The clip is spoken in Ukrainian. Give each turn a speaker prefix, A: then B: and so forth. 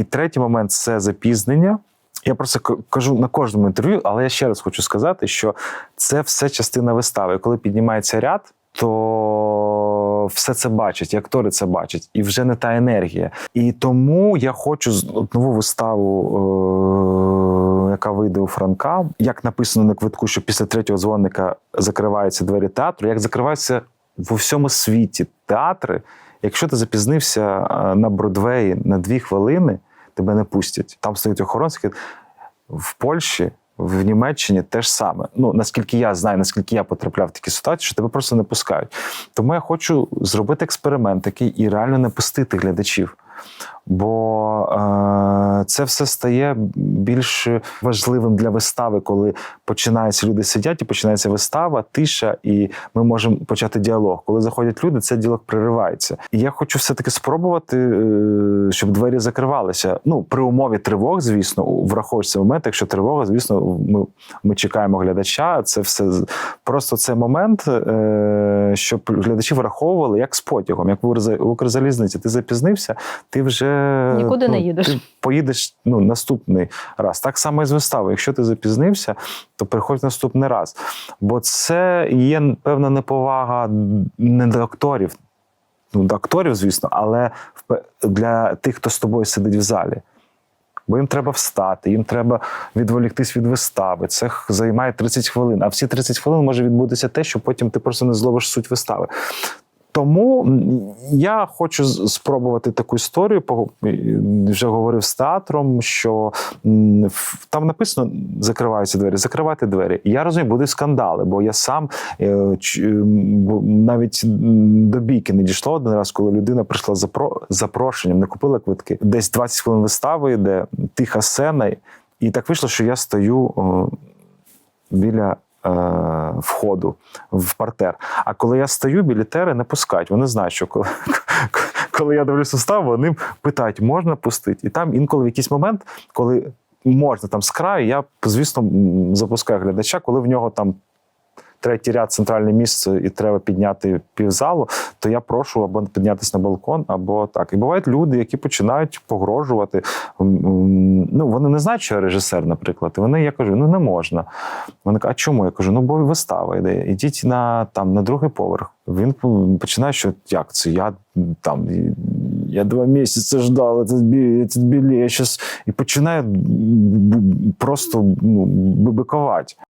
A: І третій момент це запізнення. Я просто кажу на кожному інтерв'ю, але я ще раз хочу сказати, що це все частина вистави. Коли піднімається ряд, то все це бачать, і актори це бачать, і вже не та енергія. І тому я хочу нову виставу, е- яка вийде у Франка, як написано на квитку, що після третього дзвоника закриваються двері театру, як закриваються в всьому світі театри. Якщо ти запізнився е, на Бродвеї на дві хвилини, тебе не пустять. Там стоїть охоронці. В Польщі, в Німеччині теж саме. Ну наскільки я знаю, наскільки я потрапляв в такі ситуації, що тебе просто не пускають. Тому я хочу зробити експеримент такий і реально не пустити глядачів. Бо е, це все стає більш важливим для вистави, коли починається люди сидять і починається вистава, тиша, і ми можемо почати діалог. Коли заходять люди, цей діалог приривається. І я хочу все-таки спробувати, е, щоб двері закривалися. Ну, при умові тривог, звісно, враховуючи цей момент. Якщо тривога, звісно, ми, ми чекаємо глядача. Це все просто це момент, е, щоб глядачі враховували як з потягом, як в Укрзалізниці. Ти запізнився, ти вже
B: Нікуди не
A: ну,
B: їдеш.
A: Ти поїдеш ну, наступний раз. Так само і з виставою. Якщо ти запізнився, то приходь наступний раз. Бо це є певна неповага не до акторів. Ну, до акторів, звісно, але для тих, хто з тобою сидить в залі. Бо їм треба встати, їм треба відволіктись від вистави. Це займає 30 хвилин. А всі 30 хвилин може відбутися те, що потім ти просто не зловиш суть вистави. Тому я хочу спробувати таку історію. Вже говорив з театром, що там написано закриваються двері, закривати двері. І я розумію, будуть скандали, бо я сам е, навіть до бійки не дійшло один раз, коли людина прийшла з запро- запрошенням, не купила квитки. Десь 20 хвилин вистави йде, тиха сцена. І так вийшло, що я стою біля входу в партер. А коли я стою, білітери не пускають. Вони знають, що коли, коли я дивлюся став, вони питають, можна пустити. І там інколи в якийсь момент, коли можна там з краю, я, звісно, запускаю глядача, коли в нього там. Третій ряд центральне місце, і треба підняти півзалу, то я прошу або піднятися на балкон, або так. І бувають люди, які починають погрожувати. Ну, вони не знають, що я режисер, наприклад. І вони, я кажу, ну не можна. Вони кажуть, а чому? Я кажу, ну бо вистава йде. Ідіть на там на другий поверх. Він починає, що як це? Я там я два місяці ждав этот білет, я щас... і починає просто ну, бибикувати.